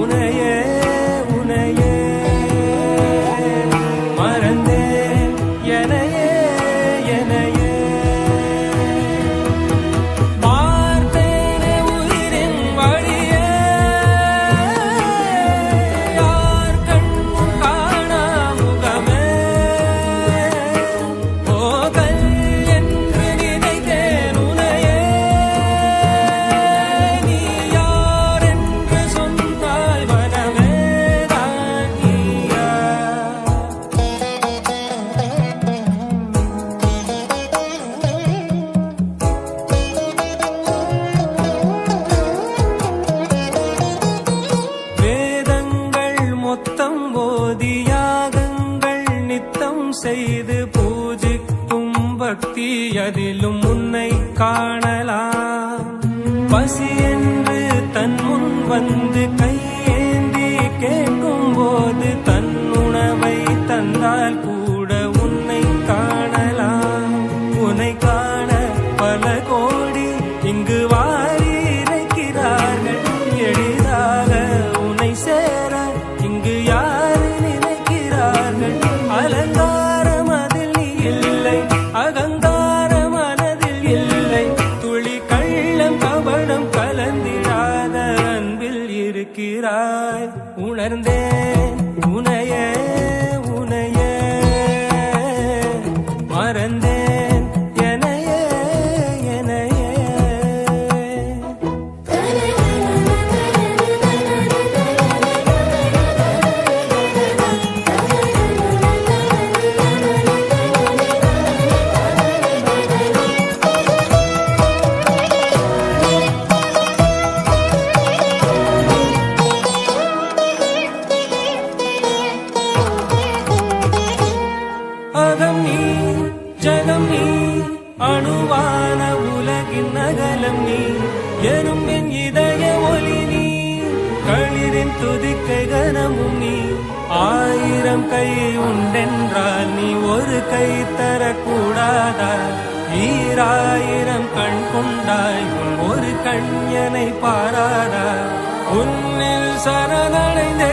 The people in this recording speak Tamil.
உனையே செய்து பூஜிக்கும் பக்தி அதிலும் உன்னை காணலாம். பசி என்று தன் முன் வந்து கை இருக்கிறாய் உணர்ந்தேன். அகம் நீ ஜகம் நீ அணுவான உலகின் அகலம் நீ. எனும் என் இதய ஒளி நீ களிரின் துதிக்கை கனமும் நீ. ஆயிரம் கை உண்டென்றால் நீ ஒரு கை தரக்கூடாதா? ஈராயிரம் கண் கொண்டாய் ஒரு கண்யனை பாராதா? உன்னில் சரணடைந்தே